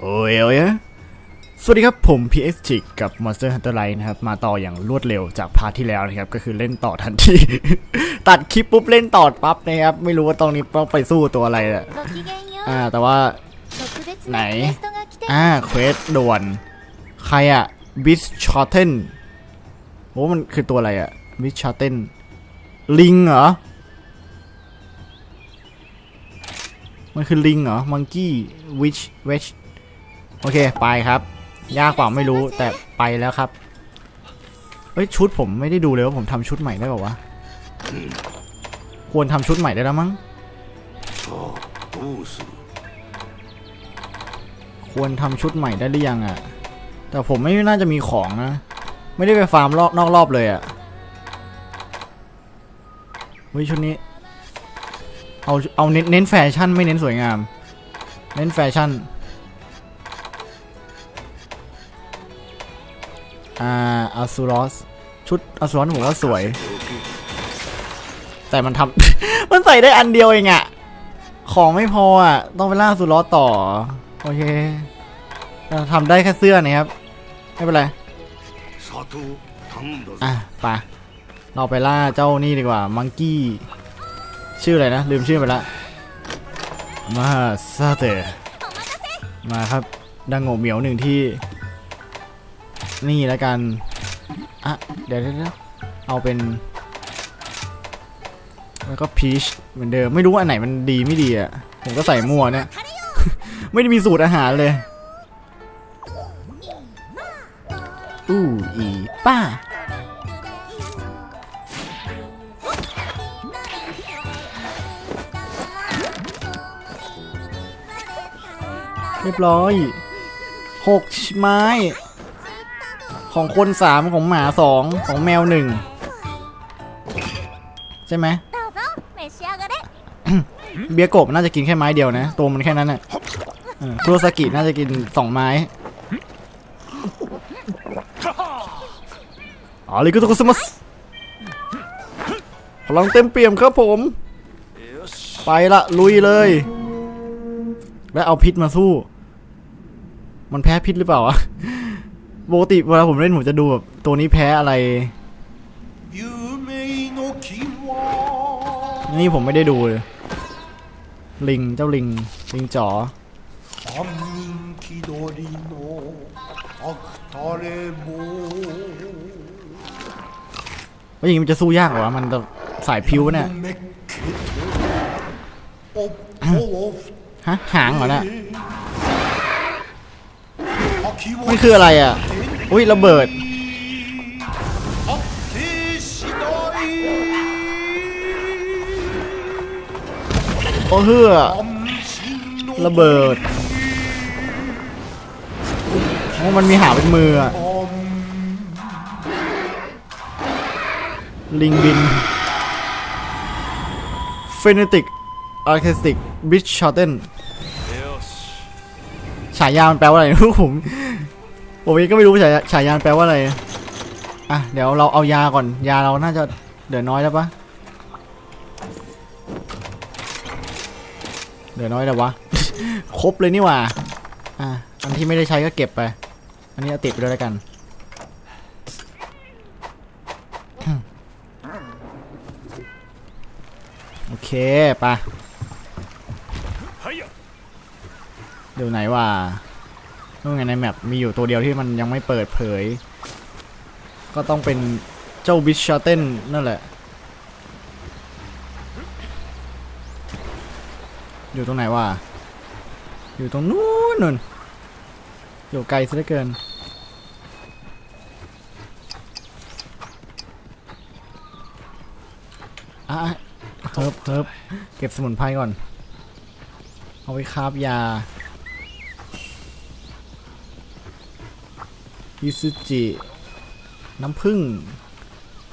โอ้ยเอ้ยสวัสดีครับผม PX จิกกับ Monster Hunter Rise นะครับ มาต่ออย่างรวดเร็วจากพาร์ทที่แล้วนะครับ ก็คือเล่นต่อทันที ตัดคลิปปุ๊บเล่นต่อปั๊บนะครับ ไม่รู้ว่าตรงนี้ต้องไปสู้ตัวอะไรอะอ่า แต่ว่าไหน อ่า เควสด่วน ใครอะบิชชอตเทนโอ้มันคือตัวอะไรอะบิชชอตเทนลิงเหรอ มันคือลิงเหรอมังกี้วิชเวช โอเคไปครับ ยากกว่าไม่รู้แต่ไปแล้วครับเอ้ยชุดผมไม่ได้ดูเลยว่าผมทำชุดใหม่ได้ป่าวะควรทำชุดใหม่ได้แล้วมั้งควรทำชุดใหม่ได้หรือยังอะ่ะ แต่ผมไม่น่าจะมีของนะ ไม่ได้ไปฟาร์มรอบนอกรอบเลยอะ่ะเฮ้ยชุดนี้ เอาเอาเน้นเน้นแฟชั่นไม่เน้นสวยงาม เน้นแฟชั่น อาอัซูรอสชุดอาซูรอสผมว่าสวย แต่มันทำ มันใส่ได้อันเดียวเองอะของไม่พออะต้องไปล่าซูรอสต่อ โอเคเราทำได้แค่เสื้อนะครับ ไม่เป็นไร อะไปเราไปล่าเจ้านี่ดีกว่า มังกี้ ชื่ออะไรนะ ลืมชื่อไปละ มาซาเตมาครับดังโง่เหมียวหนึ่งที่ นี่แล้วกัน อะเดี๋ยวเดี๋ยวเดี๋ยวเอาเป็น แล้วก็พีชเหมือนเดิม ไม่รู้ว่าอันไหนมันดีไม่ดีอะ ผมก็ใส่มั่วเนี่ย ไม่ได้มีสูตรอาหารเลยอู้อีป้า เรียบร้อยหกไม้ ของคนสามของหมาสองของแมวหนึ่งใช่ไหมเบียกบน่าจะกินแค่ไม้เดียวนะ ตัวมันแค่นั้นน่ะคุโรสกิน่าจะกินสองไม้อะไรก็ตุกุสมัสพลังเต็มเปี่ยมครับผม ไปละลุยเลย และเอาพิษมาสู้ มันแพ้พิษหรือเปล่าวะ ปกติเวลาผมเล่นผมจะดูแบบตัวนี้แพ้อะไร นี่ผมไม่ได้ดูเลย ลิงเจ้าลิง ลิงจ๋อว่าอย่งนี้มันจะสู้ยากเหรอวะมันจะสายพิ้วเนี่ยฮะหางเหรอเนี่ยไม่คืออะไรอะ อุ้ยระเบิดโอ้เฮือระเบิดโอ้มันมีหาเป็นมืออะลิงบินเฟเนติกอาร์เคสติกบิชชอตเทนฉายามันแปลว่าอะไรรู้ผม ผมเองก็ไม่รู้ฉายฉายานแปลว่าอะไร อะ เดี๋ยวเราเอายาก่อน ยาเราน่าจะเดือน้อยแล้วปะเดือน้อยแล้ววะ ครบเลยนี่หว่า อะ อันที่ไม่ได้ใช้ก็เก็บไป อันนี้เอาติดไปด้วยแล้วกัน โอเคปะเดี๋ยวไหนว่า นู่นไงในแมปมีอยู่ตัวเดียวที่มันยังไม่เปิดเผย ก็ต้องเป็นเจ้าบิชชาเทนนั่นแหละ อยู่ตรงไหนวะ อยู่ตรงนู้นนู่นอยู่ไกลซะเหลือเกินอะเฮิบเฮิบเก็บสมุนไพรก่อน เอาไว้คาบยา อิสุจิ น้ำผึ้ง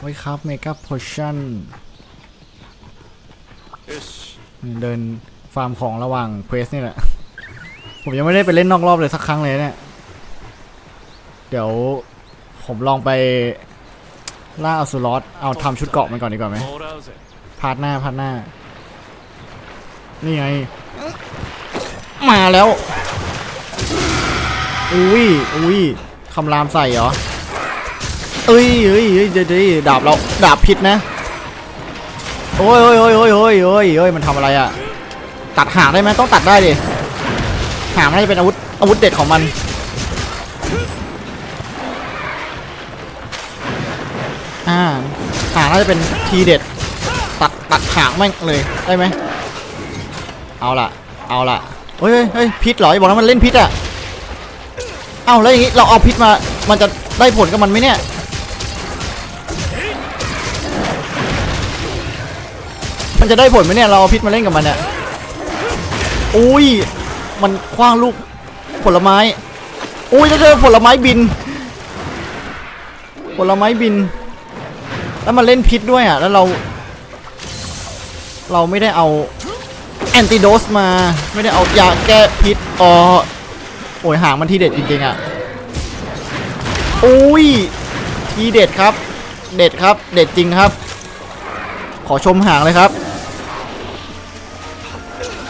ไว้ครับเมกาโพชั่นเดินฟาร์มของระหว่างเควสนี่แหละ ผมยังไม่ได้ไปเล่นนอกรอบเลยสักครั้งเลยเนี่ย เดี๋ยวผมลองไปล่าอสุรอสเอาทำชุดเกาะมันก่อนดีกว่าไหมพาดหน้าพาดหน้า นี่ไง มาแล้ว อุ้ยอุ้ย คำรามใส่เหรอ เอ้ยเอ้ยเอ้ยเดี๋ยวดาบเราดาบผิดนะโอ้ยโอ้ยโอ้ยโอ้ยโอ้ยโอ้ยโอ้ยมันทำอะไรอะตัดหางได้ไหมต้องตัดได้ดิหางน่าจะเป็นอาวุธอาวุธเด็ดของมัน อ่าหางน่าจะเป็นทีเด็ด ตัดตัดหางแม่งเลยได้ไหมเอาล่ะ เอาล่ะเฮ้ยเฮ้ยพิษเหรอบอกนะมันเล่นพิษอะ เอ้าแล้วอย่างงี้เราเอาพิษมา มันจะได้ผลกับมันไหมเนี่ย มันจะได้ผลไหมเนี่ย เราเอาพิษมาเล่นกับมันเนี่ย อุ้ย มันคว้างลูกผลไม้ อุ้ยแล้วเจอผลไม้บิน ผลไม้บิน แล้วมันเล่นพิษด้วยอะ แล้วเรา เราไม่ได้เอาแอนติโดสมา ไม่ได้เอายาแก้พิษอ๋อ โอ้ยหางมันทีเด็ดจริงๆอะอุ้ยทีเด็ดครับ เด็ดครับ เด็ดจริงครับ ขอชมหางเลยครับ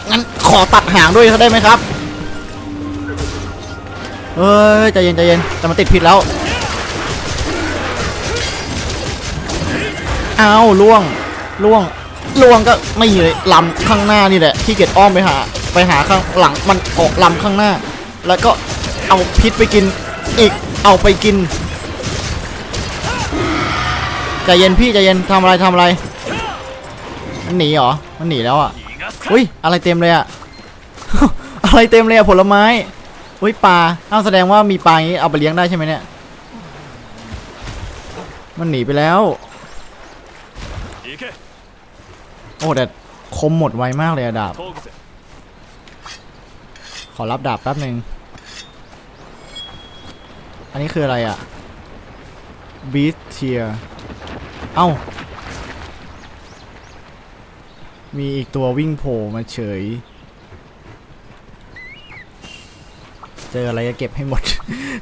งั้นขอตัดหางด้วยได้ไหมครับเฮ้ยใจเย็นใจเย็นแต่มันติดผิดแล้วอ้าวล่วงล่วงล่วงก็ไม่เลยลำข้างหน้านี่แหละที่เกียจอ้อมไปหา ไปหาข้างหลังมันเกาะลำข้างหน้า แล้วก็เอาพิษไปกินอีกเอาไปกินใจเย็นพี่ใจเย็นทำอะไรทำอะไร มันหนีเหรอ มันหนีแล้วอะอุ้ยอะไรเต็มเลยอะ อะไรเต็มเลยอะผลไม้อุ้ยปลาเอาแสดงว่ามีปลาอย่างนี้เอาไปเลี้ยงได้ใช่ไหมเนี่ย มันหนีไปแล้ว โอ้แต่คมหมดไวมากเลยอะดาบ ขอรับดาบแป๊บหนึ่ง อันนี้คืออะไรอะบีสเทียเอ้า มีอีกตัววิ่งโผล่มาเฉย เจออะไรก็เก็บให้หมด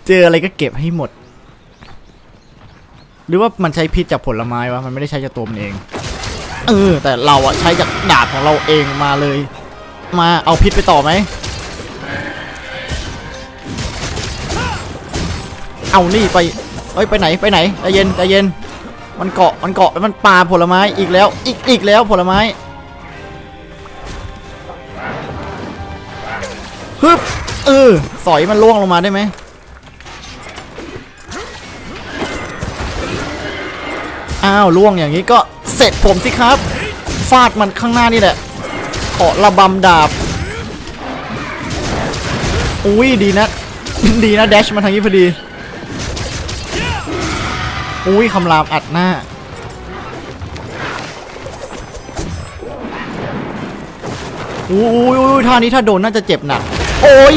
เจออะไรก็เก็บให้หมด หรือว่ามันใช้พิษจากผลไม้วะ มันไม่ได้ใช้จากตัวมันเอง เออ แต่เราอะใช้จากดาบของเราเองมาเลย มาเอาพิษไปต่อไหม เอานี่ไปเอ้ยไปไหนไปไหนใจเย็นใจเย็น มันเกาะมันเกาะแล้วมันปาผลไม้อีกแล้ว อีกอีกแล้วผลไม้ฮึบเออสอยมันล่วงลงมาได้ไหมอ้าวล่วงอย่างนี้ก็เสร็จผมสิครับ ฟาดมันข้างหน้านี่แหละขอระบำดาบอุ้ยดีนะ ดีนะแดชมาทางนี้พอดี อุ้ยคำรามอัดหน้า อุ้ยอุ้ยท่านี้ถ้าโดนน่าจะเจ็บหนัก โอ้ย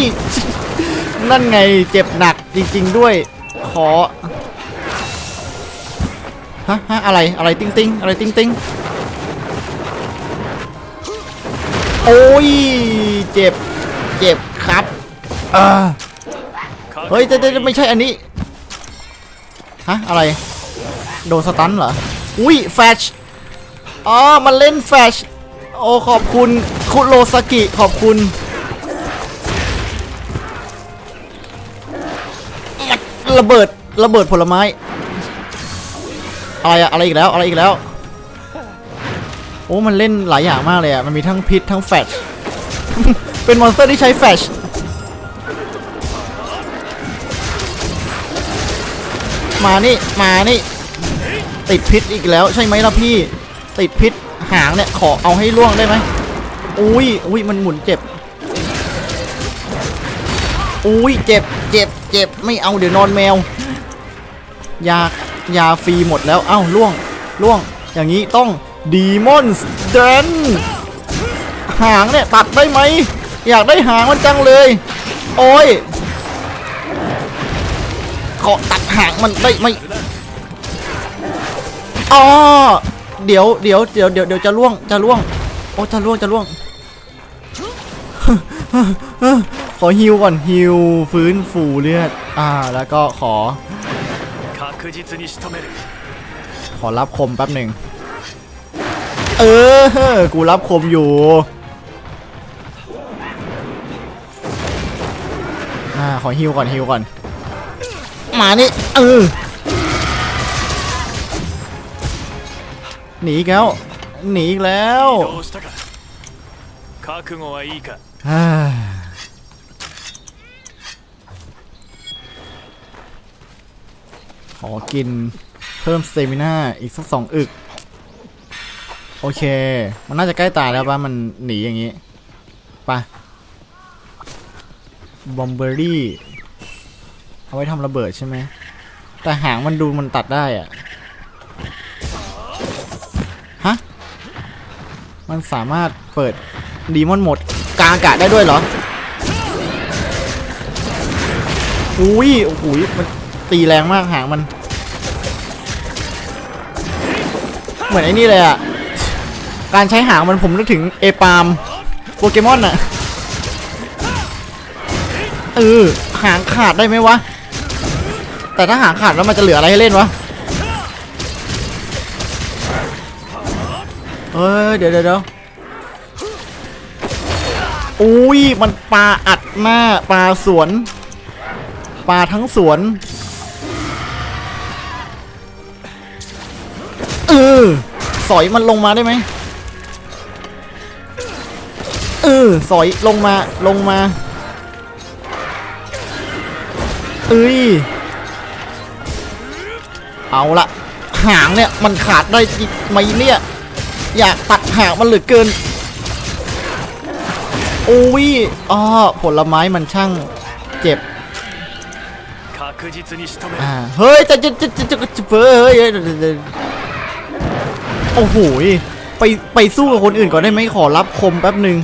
นั่นไงเจ็บหนักจริง ๆ ด้วย ขอ ฮะฮะอะไร อะไรติ้งติ้งอะไรติ้งติ้งโอ้ย เจ็บ เจ็บครับอ่าเฮ้ยจะจะไม่ใช่อันนี้ ฮะ อะไร โดนสตันเหรอ อุ้ยแฟชอ๋อ มันเล่นแฟชโอ้ ขอบคุณคุโรสกิ ขอบคุณ ระเบิด ระเบิดผลไม้ อะไรอะอะไรอีกแล้ว อะไรอีกแล้ว โอ้ มันเล่นหลายอย่างมากเลยอะมันมีทั้งพิษทั้งแฟชเป็นมอนสเตอร์ที่ใช้แฟชมานี่ มานี่ ติดพิษอีกแล้วใช่ไหมล่ะพี่ ติดพิษหางเนี่ยขอเอาให้ล่วงได้ไหมอุ้ยอุ้ยมันหมุนเจ็บ อุ้ยเจ็บเจ็บเจ็บไม่เอาเดี๋ยวนอนแมวยายาฟรีหมดแล้วเอ้าล่วงล่วงอย่างนี้ต้องดีมอนสเดนหางเนี่ยตัดได้ไหม อยากได้หางมันจังเลย โอ้ยขอตัดหางมันได้ไหม อ๋อเดี๋ยวเดี๋ยวเดี๋ยวเดี๋ยวเดี๋ยวจะล่วงจะล่วงโอ้จะล่วงจะล่วงขอฮิวก่อนฮิวฟื้นฟูเลือดอ่าแล้วก็ขอ ขอรับคมแป๊บหนึ่งเออ กูรับคมอยู่อ่าขอฮิวก่อนฮิวก่อนมานี่เออ หนีอีกแล้ว หนีอีกแล้วขอกินเพิ่มสเตมิน่าอีกสักสองอึก โอเค มันน่าจะใกล้ตายแล้วป่ะ มันหนีอย่างนี้ไปบอมเบอรี่ เอาไว้ทำระเบิดใช่ไหม แต่หางมันดูมันตัดได้อะ มันสามารถเปิดดีมอนหมดกลางอากาศได้ด้วยเหรอ อุ้ยโอ้โหมันตีแรงมากหางมัน เหมือนไอ้นี่เลยอะการใช้หางมันผมนึกถึงเอปามโปเกมอนอะเออ หางขาดได้ไหมวะ แต่ถ้าหางขาดแล้วมันจะเหลืออะไรให้เล่นวะ เอ้ยเดี๋ยวเดี๋ยวเดี๋ยวอุ้ยมันปลาอัดหน้าปลาสวนปลาทั้งสวนเออสอยมันลงมาได้ไหมเออสอยลงมาลงมาเอ้ยเอาละหางเนี่ยมันขาดได้ไหมเนี่ย อยากตัดหางมันเหลือเกินโอ้ยอ๋อผลไม้มันช่างเจ็บอ่าเฮ้ยจะจะจะจะจะจะเฮ้ยโอ้โหไปไปสู้กับคนอื่นก่อนได้ไหมขอรับคมแป๊บหนึ่ง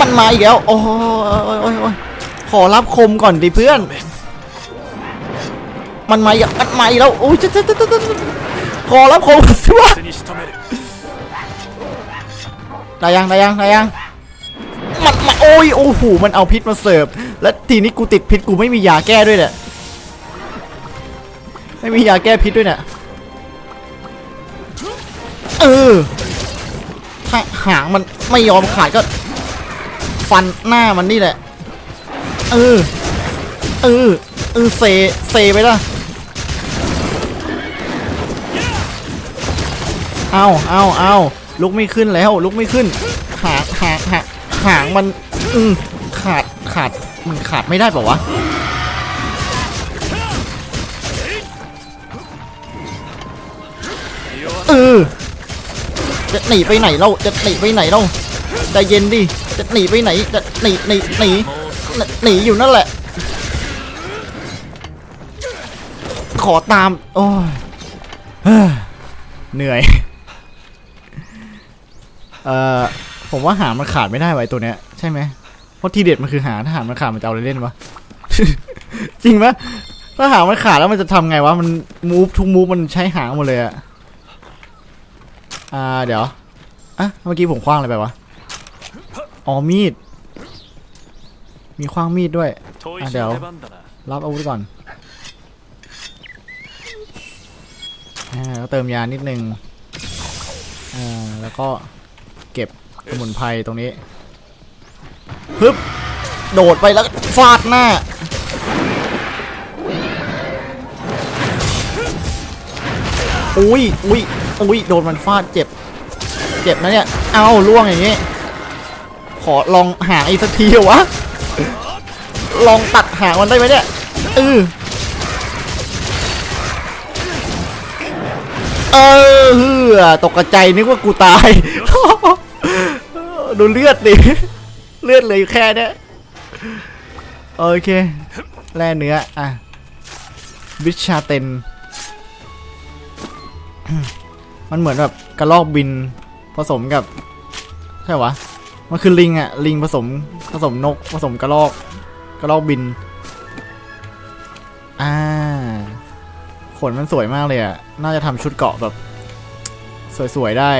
มันมาอีกแล้วโอ้ยขอรับคมก่อนดิเพื่อน มันมาอีกมันมาอีกแล้วโอ้ยจะจะจะจะขอรับคมสิวะ ได้ยังได้ยังได้ยังมันมาโอ้ยโอ้โหมันเอาพิษมาเสิร์ฟแล้วทีนี้กูติดพิษกูไม่มียาแก้ด้วยเนี่ยไม่มียาแก้พิษด้วยเนี่ยเออถ้าหางมันไม่ยอมขาดก็ ฟันหน้ามันนี่แหละ เออ เออ เออเซเซไปละเอาเอาเอา ลุกไม่ขึ้นแล้วลุกไม่ขึ้นหางหางหางหางมันอืมขาดขาดมันขาดไม่ได้เปล่าวะเออจะหนีไปไหนเราจะหนีไปไหนเราใจเย็นดิจะหนีไปไหนจะหนีหนีหนีหนีอยู่นั่นแหละ ขอตาม โอ้ยเหนื่อย เอ่อผมว่าหามันขาดไม่ได้ไว้ตัวเนี้ยใช่ไหมเพราะทีเด็ดมันคือหาถ้าหามันขาดมันจะเอาอะไรเล่นวะ จริงปะถ้าหามันขาดแล้วมันจะทำไงวะมันมูฟทุกมูฟมันใช้หางหมดเลยอะอ่าเดี๋ยวอะเมื่อกี้ผมคว้างอะไรไปวะอ๋อมีด มีคว้างมีดด้วยอะเดี๋ยวรับอาวุธก่อนอ่าเติมยานิดนึงอ่าแล้วก็ เก็บสมุนไพรตรงนี้ฮึบโดดไปแล้วฟาดหน้า อุ้ยอุ้ยอุ้ยโดนมันฟาดเจ็บ เจ็บนะเนี่ย เอาล่วงอย่างงี้ ขอลองหางอีกสักทีเหรอวะ ลองตัดหางมันได้ไหมเนี่ยเออเออเฮือตกใจนึกว่ากูตาย ดูเลือดดิเลือดเลยแค่เนี้ยโอเคแร่เนื้อ อะวิชาเตนมันเหมือนแบบกระลอกบินผสมกับ ใช่วะ มันคือลิงอะลิงผสมผสมนก ผสมกระลอก กระลอกบิน อ่า ขนมันสวยมากเลยอะน่าจะทำชุดเกาะแบบ สวยๆได้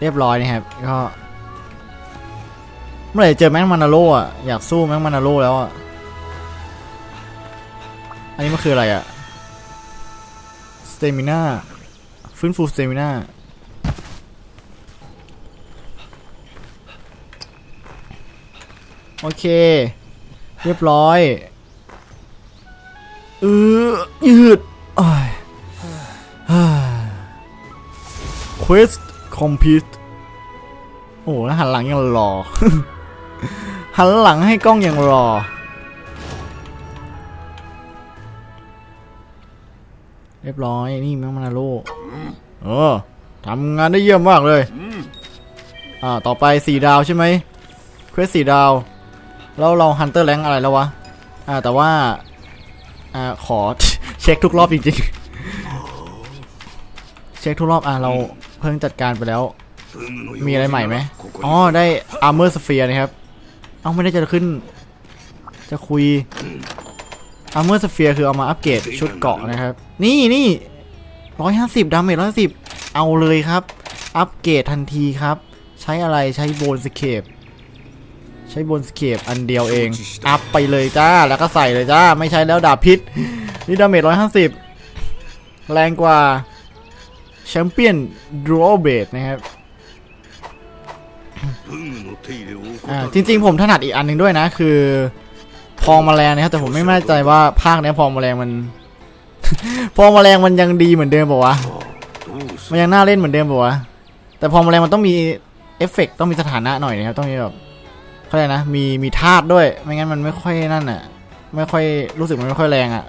เรียบร้อยนะครับก็เมื่อไหร่เจอแม็กมานาโร่อะอยากสู้แม็กมานาโร่แล้วอะอันนี้มันคืออะไรอะสเตมิน่าฟื้นฟูสเตมิน่าโอเค เรียบร้อยเออยืดอ้ยควสา quest complete โอ้โหแล้วหันหลังยังรอ หันหลังให้กล้องยังรอ เรียบร้อยนี่แมงมานาโลเออทำงานได้เยี่ยมมากเลย อ่า ต่อไปสี่ดาวใช่ไหมเควสสี่ดาว แล้วเราฮันเตอร์แรงอะไรแล้ววะ อ่า แต่ว่า อ่า ขอเช็คทุกรอบจริงๆ เช็คทุกรอบ อ่าเรา พิ่งจัดการไปแล้ว มีอะไรใหม่ไหมอ๋อ ได้ Armor Sphere นะครับ เอ้าไม่ได้จะขึ้น จะคุย Armor Sphere คือเอามาอัปเกรดชุดเกาะนะครับ นี่นี่ร้อยห้าสิบดาเมจร้อยสิบเอาเลยครับ อัปเกรดทันทีครับ ใช้อะไรใช้โบนสเคปใช้โบนสเคปอันเดียวเอง อัพไปเลยจ้า แล้วก็ใส่เลยจ้า ไม่ใช้แล้วดาบพิษ นี่ดาเมจร้อยห้าสิบแรงกว่า แชมเปี้ยนดูอัลเบดนะครับอ่าจริง ๆ ผมถนัดอีกอันหนึ่งด้วยนะ คือ พองแมลงนะครับแต่ผมไม่แน่ใจว่าภาคเนี้ยพองแมลงมัน พองแมลงมันยังดีเหมือนเดิมเปล่าวะมันยังน่าเล่นเหมือนเดิมเปล่าวะแต่พองแมลงมันต้องมีเอฟเฟกต์ต้องมีสถานะหน่อยนะครับต้องมีแบบเขาเรียกนะมีมีธาตุด้วย ไม่งั้นมันไม่ค่อยนั่นอะ ไม่ค่อยรู้สึกมันไม่ค่อยแรงอะ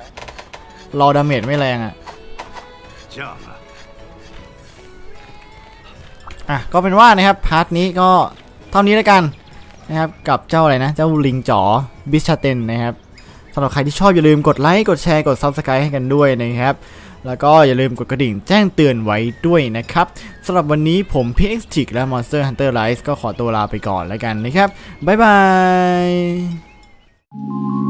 รอดาเมจไม่แรงอะ อะก็เป็นว่านะครับพาร์ทนี้ก็เท่านี้แล้วกันนะครับกับเจ้าอะไรนะ เจ้าลิงจ๋อบิชาเตนนะครับสำหรับใครที่ชอบอย่าลืมกดไลค์กดแชร์กด Subscribe ให้กันด้วยนะครับ แล้วก็อย่าลืมกดกระดิ่งแจ้งเตือนไว้ด้วยนะครับสำหรับวันนี้ผม PX t i c และ Monster Hunter Rise ก็ขอตัวลาไปก่อนแล้วกันนะครับ บ๊ายบาย